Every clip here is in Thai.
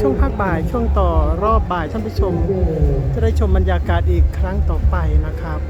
ช่วงภาคบ่าย ช่วงต่อรอบบ่ายท่านผู้ชม จะได้ชมบรรยากาศอีกครั้งต่อไปนะครับ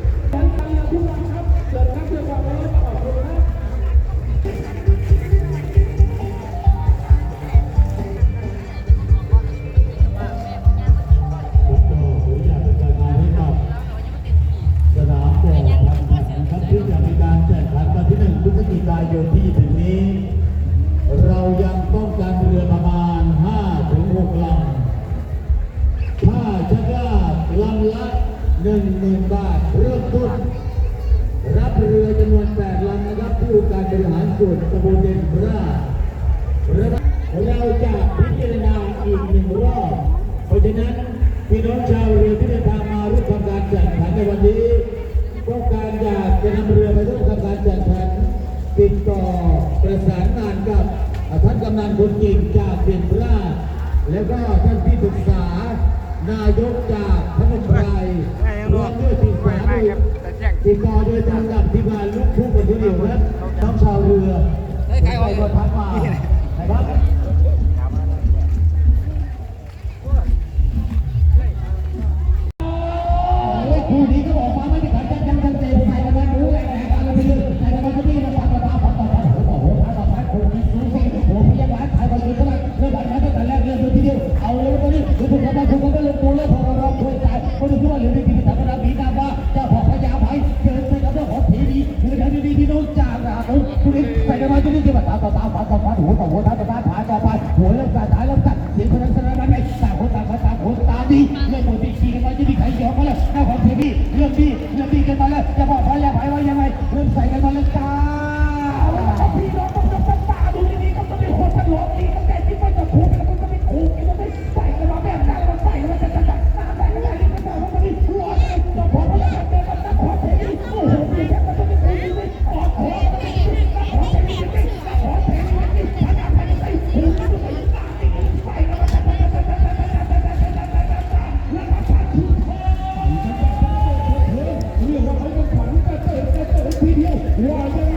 หนึ่งหนบาท เริ่มต้น รับเรือจำนวนแปดลำนะครับผู้การบริหารส่วนตะบนเดนราเราจะพิจารณาอีกหนึ่งรอบ เพราะฉะนั้นพี่น้องชาวเรือที่เดินทางมาร่วมทำการแข่ขันในวันนี้ต้องการอยากจะนำเรือไปร่วมทำการจัดงขันติดต่อประสานงานกับท่านกำนันคนเก่งจากเดนราและก็ท่านที่ปรึกษานายกจากพนม ติดต่อโดยทางกับทีมงานลุกคู่กับผู้เดียวนะน้องชาวเรือไปประพัดมานะครับคู่นี้ก็ออกมาไม่ได้ขัดกัน เฮ้ยทุลิศใส่กระมาทุลิศที่มาตาตาตาฝันต่อฝันหูต่อหูตาตาตาตาต่ไปหัวเริ่มการสาเริ่มกัเสียงคนนั้นสารนั้นไอ้ตาหัวตาขาตาหัวตาดีเรื่องหมดดีขี่กันมาจะมีใครเกี่ยวกัเลยหน้าของเทพีเรื่องดีเรื่องดีกันมาเลยจะบอกพอแล้ไปว่ายังไงเรื่องใส่กันมาเริ่มกา One,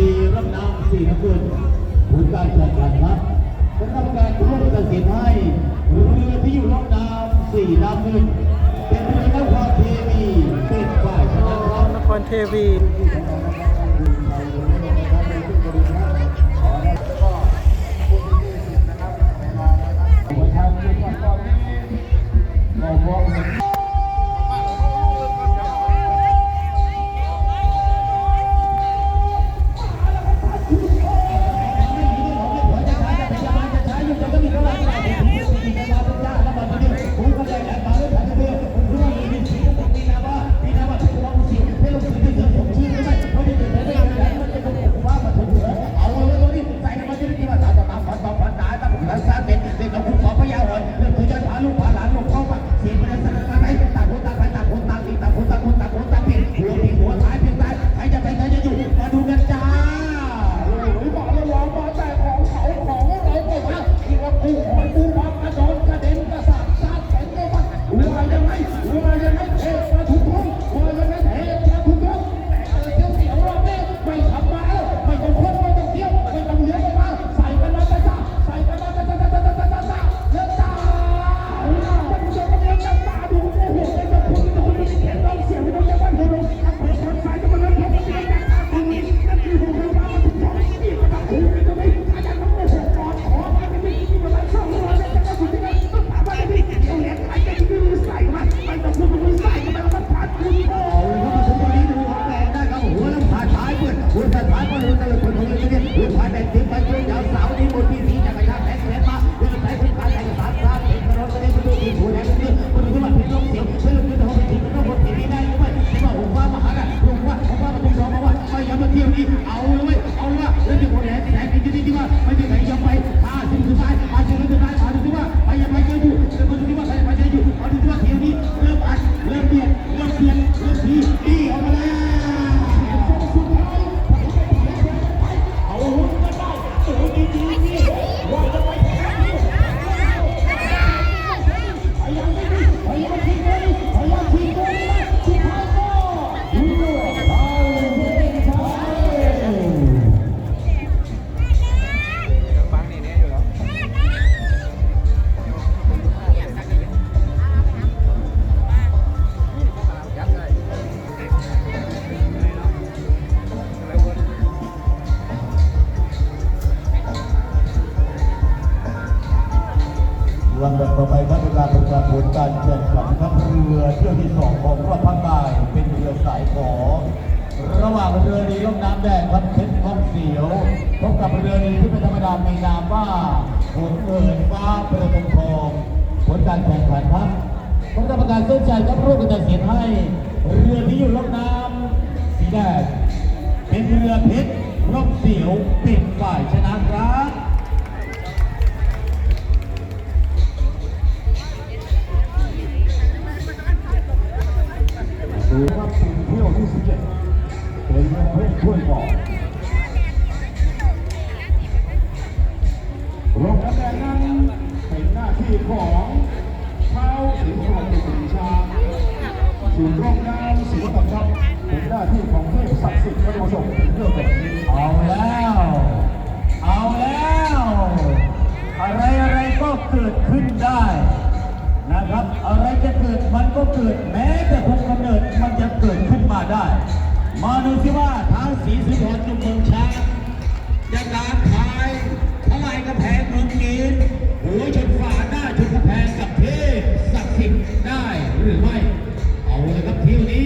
รีรับน้ำสี่น้ำเงิผู้การจัดการครับจะทำการร่วมตัดสินให้เรือที่อยู่รับน้ำสี่น้ำเงิเป็นเรือนครเทวีเป็นฝ่ายชนะครับนครเทวีขอบอก ต่อไปครับเป็นการประกาศผลการแข่งขันครับเรือเที่ยวที่สองของรอบภาคใต้เป็นเรือสายขอ ระหว่างเรือดีล่องน้ำแดงครับเพชรท่องเสียวพบกับเรือดีที่เป็นธรรมดามีนามว่าหงเอิญฟ้าประตงทองผลการแข่งขันครับผมจะประกาศเส้นใจครับร่วมกันตัดสินให้ เรือที่อยู่ล่องน้ำสีแดงเป็นเรือเพชรร่องเสียวเป็นฝ่ายชนะครับ เที่ยวที่สิบเจ็ดเป็นประเภทถ้วยบอลลงคะแนนนั้นเป็นหน้าที่ของเท้าสิงห์สวัสดิ์สิงห์ชาส่วนร่องน้ำสิงห์กับครับเป็นหน้าที่ของเทพศักดิ์สิทธิ์พระโมสมเป็นเรื่องแบบนี้เอาแล้ว เอาแล้ว อะไรอะไรก็เกิดขึ้นได้นะครับ อะไรจะเกิดมันก็เกิดแม้แต่คุมกำเนิดมันจะเกิดขึ้น ได้ มาดูที่ว่าท้าวสีสุพรรณจุมมืงช้างจะตามทายทลายกระแพงเมืองจีนหัวชนฝาหน้าชนกระแพงกับเทพศักดิ์สิทธิ์ได้หรือไม่ เอาเลยครับที่นี้